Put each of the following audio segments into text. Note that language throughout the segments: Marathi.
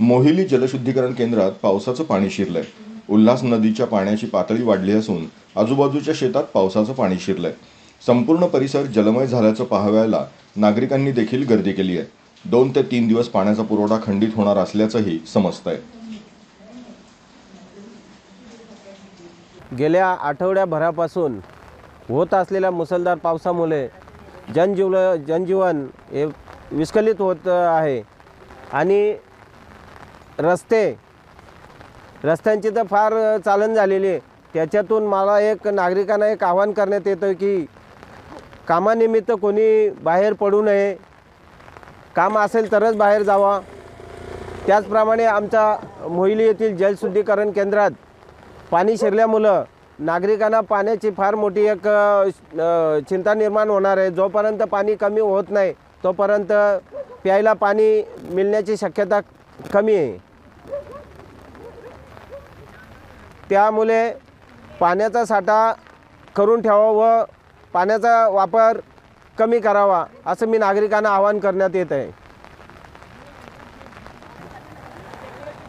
मोहिली जलशुद्धीकरण केंद्रात पावसाचं पाणी शिरलंय. उल्हास नदीच्या पाण्याची पातळी वाढली असून आजूबाजूच्या शेतात पावसाचं पाणी शिरलंय. संपूर्ण परिसर जलमय झाल्याचं पाहावयाला नागरिकांनी देखील गर्दी केली आहे. दोन ते तीन दिवस पाण्याचा पुरवठा खंडित होणार असल्याचंही समजतंय. गेल्या आठवड्याभरापासून होत असलेल्या मुसळधार पावसामुळे जनजीव जनजीवन हे विस्कलित होत आहे आणि रस्ते. रस्त्यांची तर फार चालन झालेली आहे. त्याच्यातून मला एक नागरिकांना एक आवाहन करण्यात येतं की कामानिमित्त कोणी बाहेर पडू नये. काम असेल तरच बाहेर जावा. त्याचप्रमाणे आमच्या मोहिली येथील जलशुद्धीकरण केंद्रात पाणी शिरल्यामुळं नागरिकांना पाण्याची फार मोठी एक चिंता निर्माण होणार आहे. जोपर्यंत पाणी कमी होत नाही तोपर्यंत प्यायला पाणी मिळण्याची शक्यता कमी आहे. त्यामुळे पाण्याचा साठा करून ठेवा व पाण्याचा वापर कमी करावा असं मी नागरिकांना आवाहन करण्यात येत आहे.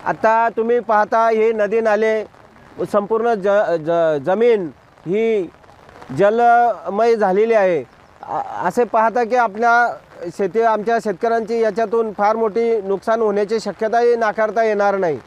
आता तुम्ही पाहता हे नदी नाले संपूर्ण ज ज जमीन ही जलमय झालेली आहे. असे पाहता की आपल्या शेती आमच्या शेतकऱ्यांची याच्यातून फार मोठी नुकसान होण्याची शक्यताही नाकारता येणार नाही.